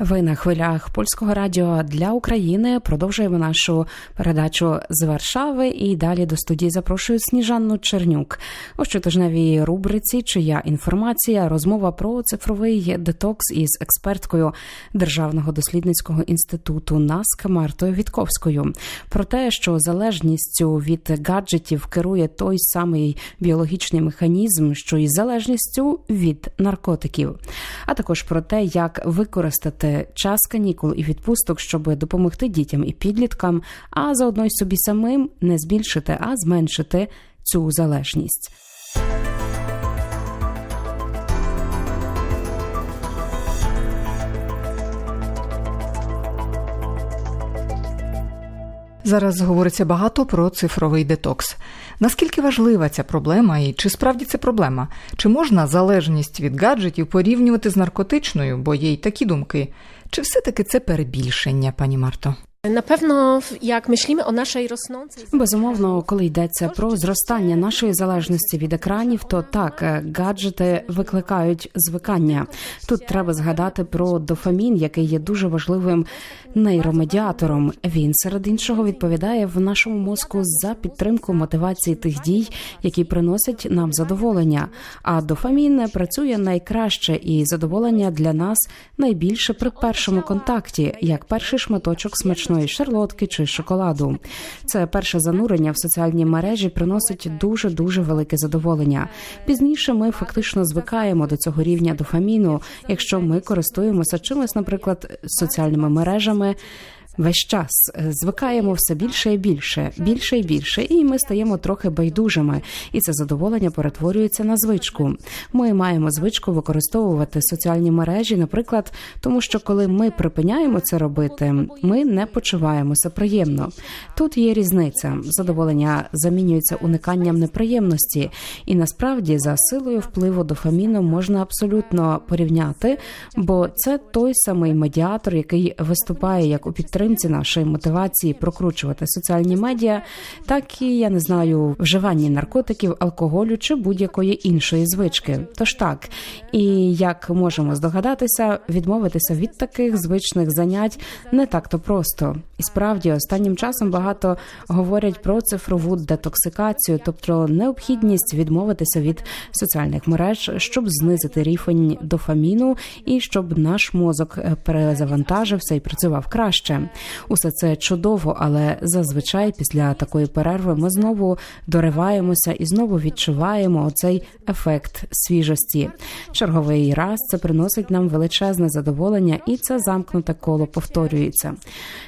Ви на хвилях польського радіо для України. Продовжуємо нашу передачу з Варшави. І далі до студії запрошую Сніжанну Чернюк. У щотижневій рубриці Чия інформація? розмова про цифровий детокс із експерткою Державного дослідницького інституту НАСК Мартою Вітковською. Про те, що залежністю від гаджетів керує той самий біологічний механізм, що і залежністю від наркотиків, а також про те, як використати час канікул і відпусток, щоб допомогти дітям і підліткам, а заодно й собі самим не збільшити, а зменшити цю залежність. Зараз говориться багато про цифровий детокс. Наскільки важлива ця проблема, і чи справді це проблема? Чи можна залежність від гаджетів порівнювати з наркотичною, бо є й такі думки? Чи все-таки це перебільшення, пані Марто? Pewno, jak myślimy o naszej rosnącej Безумовно, коли йдеться про зростання нашої залежності від екранів, то так е, гаджети викликають звикання. Тут треба згадати про дофамін, який є дуже важливим нейромедіатором. Він серед іншого відповідає в нашому мозку за підтримку мотивації тих дій, які приносять нам задоволення. А дофамін працює найкраще, і задоволення для нас найбільше при першому контакті, як перший шматочок смачної шарлотки чи шоколаду. Це перше занурення в соціальні мережі приносить дуже дуже велике задоволення. Пізніше ми фактично звикаємо до цього рівня дофаміну, якщо ми користуємося чимось, наприклад, соціальними мережами. Весь час Е, звикаємо все більше і більше, більше і більше, і ми стаємо трохи байдужими, і це задоволення перетворюється на звичку. Ми маємо звичку використовувати соціальні мережі, наприклад, тому що коли ми припиняємо це робити, ми не почуваємося приємно. Тут є різниця. Задоволення замінюється униканням неприємності, і насправді за силою впливу дофаміну можна абсолютно порівняти, бо це той самий медіатор, який виступає як у підтримці нашої мотивації прокручувати соціальні медіа, так і я не знаю вживанні наркотиків, алкоголю чи будь-якої іншої звички. Тож так, і як можемо здогадатися, відмовитися від таких звичних занять не так то просто. І справді останнім часом багато говорять про цифрову детоксикацію, тобто необхідність відмовитися від соціальних мереж, щоб знизити рівень дофаміну і щоб наш мозок е, перезавантажився і працював краще. Усе це чудово, але зазвичай після такої перерви ми знову дориваємося і знову відчуваємо оцей ефект свіжості. Черговий раз це приносить нам величезне задоволення, і це замкнуте коло повторюється.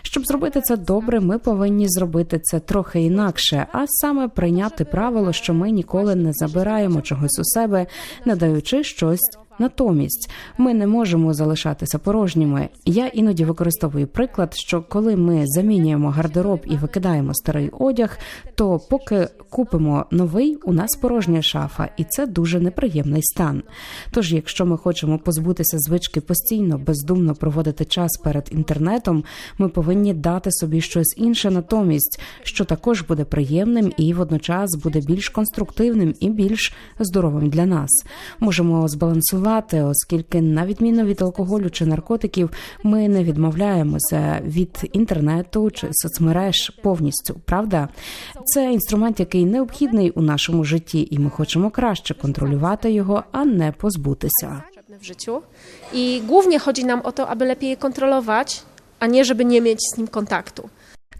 Щоб зробити це добре, ми повинні зробити це трохи інакше, а саме прийняти правило, що ми ніколи не забираємо чогось у себе, не даючи щось. Натомість ми не можемо залишатися порожніми. Я іноді використовую приклад, що коли ми замінюємо гардероб і викидаємо старий одяг, то поки купимо новий, у нас порожня шафа, і це дуже неприємний стан. Тож, якщо ми хочемо позбутися звички постійно бездумно проводити час перед інтернетом, ми повинні дати собі щось інше натомість, що також буде приємним і водночас буде більш конструктивним і більш здоровим для нас. Можемо збалансувати оскільки, на відміну від алкоголю чи наркотиків, ми не відмовляємося від інтернету чи соцмереж повністю. Правда, це інструмент, який необхідний у нашому житті, і ми хочемо краще контролювати його, а не позбутися. życiu. I głównie chodzi nam o to, aby lepiej je kontrolować, a nie żeby nie mieć z nim kontaktu.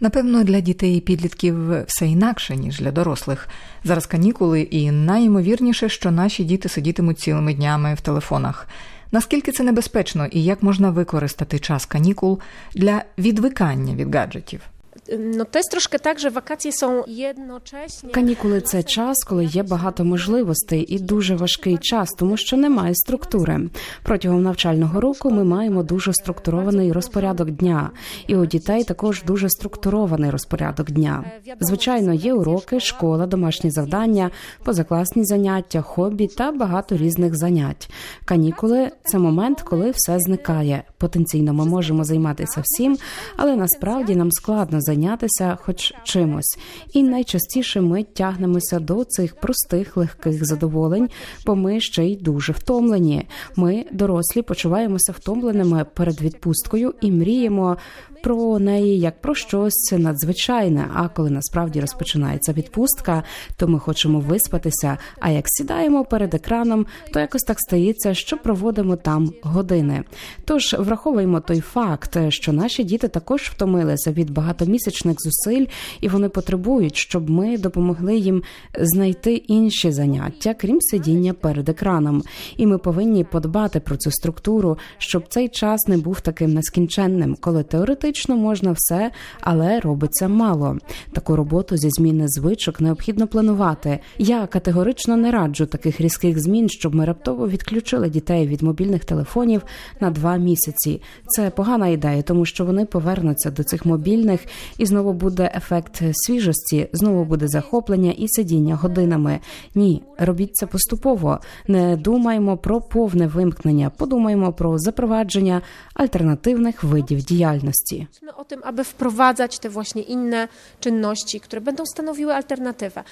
Напевно, для дітей і підлітків все інакше, ніж для дорослих. Зараз канікули, і найімовірніше, що наші діти сидітимуть цілими днями в телефонах. Наскільки це небезпечно і як можна використати час канікул для відвикання від гаджетів? No to jest troszkę tak, że wakacje są jednocześnie... Канікули це час, коли є багато можливостей і дуже важкий час, тому що немає структури. Протягом навчального року ми маємо дуже структурований розпорядок дня, і у дітей також дуже структурований розпорядок дня. Звичайно, є уроки, школа, домашні завдання, позакласні заняття, хобі та багато різних занять. Канікули це момент, коли все зникає. Потенційно ми можемо займатися всім, але насправді нам складно займатися зайнятися хоч чимось. І найчастіше ми тягнемося до цих простих легких задоволень, бо ми ще й дуже втомлені. Ми, дорослі, почуваємося втомленими перед відпусткою і мріємо про неї як про щось надзвичайне. А коли насправді розпочинається відпустка, то ми хочемо виспатися. А як сідаємо перед екраном, то якось так стається, що проводимо там години. Тож враховуємо той факт, що наші діти також втомилися від багатомісячних зусиль, і вони потребують, щоб ми допомогли їм знайти інші заняття, крім сидіння перед екраном. І ми повинні подбати про цю структуру, щоб цей час не був таким нескінченним, коли теоретично можна все, але робиться мало. Таку роботу зі зміни звичок необхідно планувати. Я категорично не раджу таких різких змін, щоб ми раптово відключили дітей від мобільних телефонів на два місяці. Це погана ідея, тому що вони повернуться до цих мобільних, і знову буде ефект свіжості, знову буде захоплення і сидіння годинами. Ні, робіть це поступово. Не думаємо про повне вимкнення, подумаємо про запровадження альтернативних видів діяльності. O tym, aby wprowadzać te właśnie inne czynności, które będą stanowiły alternatywę.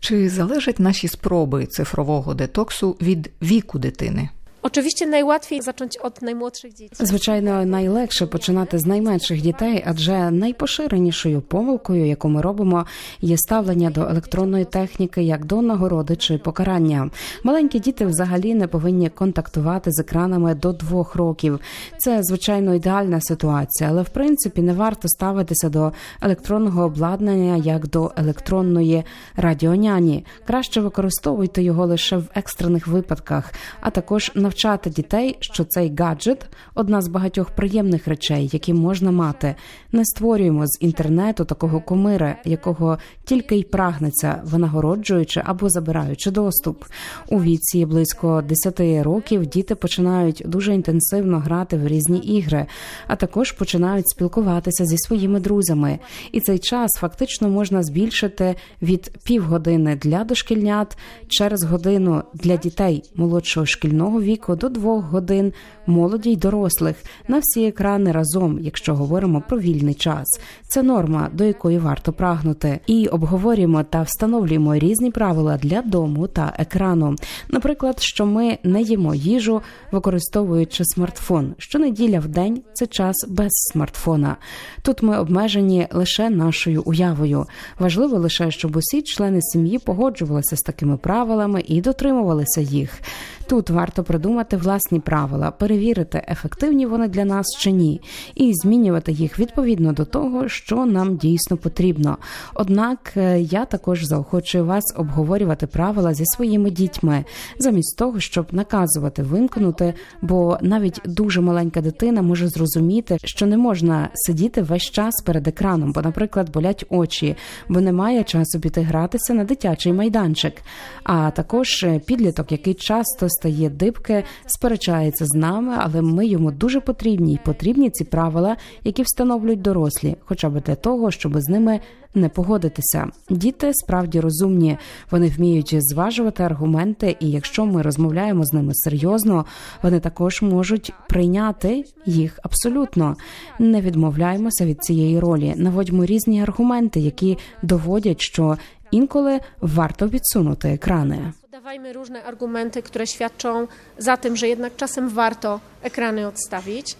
Чи залежать наші спроби цифрового детоксу від віку дитини? Oczywiście najłatwiej zacząć od najmłodszych dzieci. Звичайно, найлегше починати з найменших дітей, адже найпоширенішою помилкою, яку ми робимо, є ставлення до електронної техніки як до нагороди чи покарання. Маленькі діти взагалі не повинні контактувати з екранами до двох років. Це звичайно ідеальна ситуація, але в принципі не варто ставитися до електронного обладнання як до електронної радіоняні. Краще використовуйте його лише в екстрених випадках, а також навчати дітей, що цей гаджет одна з багатьох приємних речей, які можна мати. Не створюємо з інтернету такого кумира, якого тільки й прагнеться, винагороджуючи або забираючи доступ. У віці близько 10 років діти починають дуже інтенсивно грати в різні ігри, а також починають спілкуватися зі своїми друзями. І цей час фактично можна збільшити від півгодини для дошкільнят через годину для дітей молодшого шкільного віку до двох годин молоді й дорослих на всі екрани разом, якщо говоримо про вільний час. Це норма, до якої варто прагнути, і обговорюємо та встановлюємо різні правила для дому та екрану. Наприклад, що ми не їмо їжу, використовуючи смартфон. Щонеділя в день це час без смартфона. Тут ми обмежені лише нашою уявою. Важливо лише, щоб усі члени сім'ї погоджувалися з такими правилами і дотримувалися їх. Тут варто придумати власні правила, перевірити, ефективні вони для нас чи ні, і змінювати їх відповідно до того, що нам дійсно потрібно. Однак е, я також заохочую вас обговорювати правила зі своїми дітьми, замість того, щоб наказувати вимкнути, бо навіть дуже маленька дитина може зрозуміти, що не можна сидіти весь час перед екраном, бо, наприклад, болять очі, бо немає часу піти гратися на дитячий майданчик. А також е, підліток, який часто стає дибки, сперечається з нами, але ми йому дуже потрібні, і потрібні ці правила, які встановлюють дорослі, хоча б для того, щоб з ними не погодитися. Діти справді розумні, вони вміють зважувати аргументи, і якщо ми розмовляємо з ними серйозно, вони також можуть прийняти їх абсолютно. Не відмовляємося від цієї ролі, наводьмо різні аргументи, які доводять, що інколи варто відсунути екрани. Podawajmy różne argumenty, które świadczą za tym, że jednak czasem warto ekrany odstawić.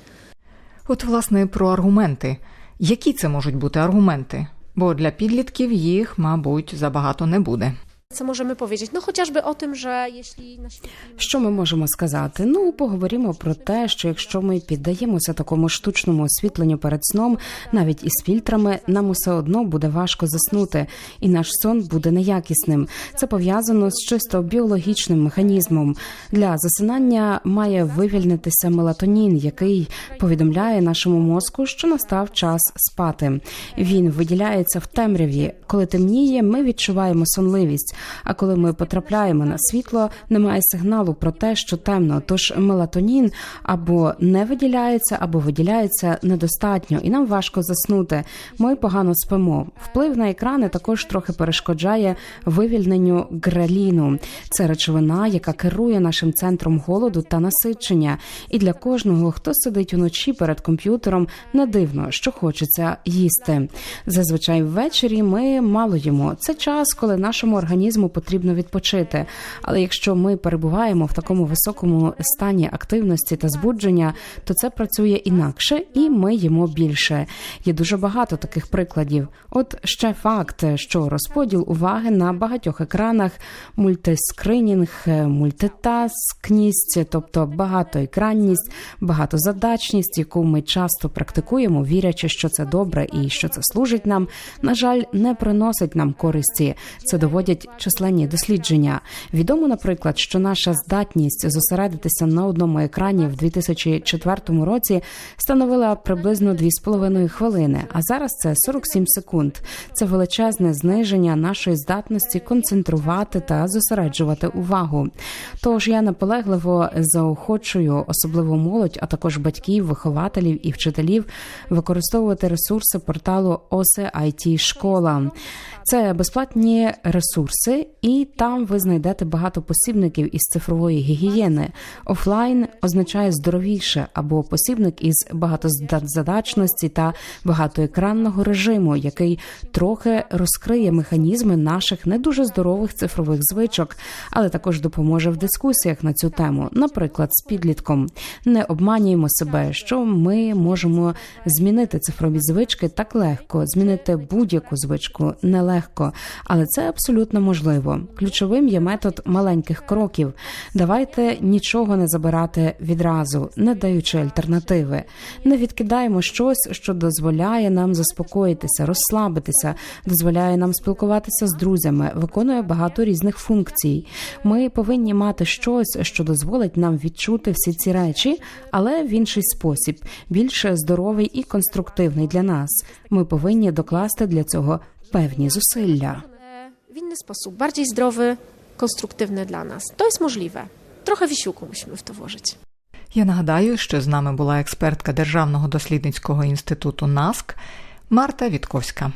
От, власне, про аргументи. Які це можуть бути аргументи? Бо для підлітків їх, мабуть, забагато не буде. Co możemy powiedzieć? No chociażby o tym, że jeśli naświetlimy... Що ми можемо сказати? Ну, поговоримо про те, що якщо ми піддаємося такому штучному освітленню перед сном, навіть із фільтрами, нам усе одно буде важко заснути, і наш сон буде неякісним. Це пов'язано з чисто біологічним механізмом. Для засинання має вивільнитися мелатонін, який повідомляє нашому мозку, що настав час спати. Він виділяється в темряві. Коли темніє, ми відчуваємо сонливість. А коли ми потрапляємо на світло, немає сигналу про те, що темно. Тож мелатонін або не виділяється, або виділяється недостатньо, і нам важко заснути. Ми погано спимо. Вплив на екрани також трохи перешкоджає вивільненню греліну. Це речовина, яка керує нашим центром голоду та насичення. І для кожного, хто сидить уночі перед комп'ютером, не дивно, що хочеться їсти. Зазвичай ввечері ми мало. Це час, коли нашому організму потрібно відпочити. Але якщо ми перебуваємо в такому високому стані активності та збудження, то це працює інакше, і ми їмо більше. Є дуже багато таких прикладів. От ще факт, що розподіл уваги на багатьох екранах, мультискринінг, мультитаскність, тобто багатоекранність, багатозадачність, яку ми часто практикуємо, вірячи, що це добре і що це служить нам, на жаль, не приносить нам користі. Це доводять численні дослідження. Відомо, наприклад, що наша здатність зосередитися на одному екрані в 2004 році становила приблизно 2,5 хвилини, а зараз це 47 секунд. Це величезне зниження нашої здатності концентрувати та зосереджувати увагу. Тож я наполегливо заохочую особливо молодь, а також батьків, вихователів і вчителів використовувати ресурси порталу ОСЕ IT Школа. Це безплатні ресурси, і там ви знайдете багато посібників із цифрової гігієни. Офлайн означає здоровіше або посібник із багатозадачності та багатоекранного режиму, який трохи розкриє механізми наших не дуже здорових цифрових звичок, але також допоможе в дискусіях на цю тему, наприклад, з підлітком. Не обманюємо себе, що ми можемо змінити цифрові звички так легко, змінити будь-яку звичку нелегко, але це абсолютно можливо. Ключовим є метод маленьких кроків. Давайте нічого не забирати відразу, не даючи альтернативи. Не відкидаємо щось, що дозволяє нам заспокоїтися, розслабитися, дозволяє нам спілкуватися з друзями, виконує багато різних функцій. Ми повинні мати щось, що дозволить нам відчути всі ці речі, але в інший спосіб, більш здоровий і конструктивний для нас. Ми повинні докласти для цього певні зусилля. W inny sposób, bardziej zdrowy, konstruktywny dla nas. To jest możliwe. Trochę wysiłku musimy w to włożyć. Я нагадаю, що з нами була експертка Державного дослідницького інституту НАСК Марта Вітковська.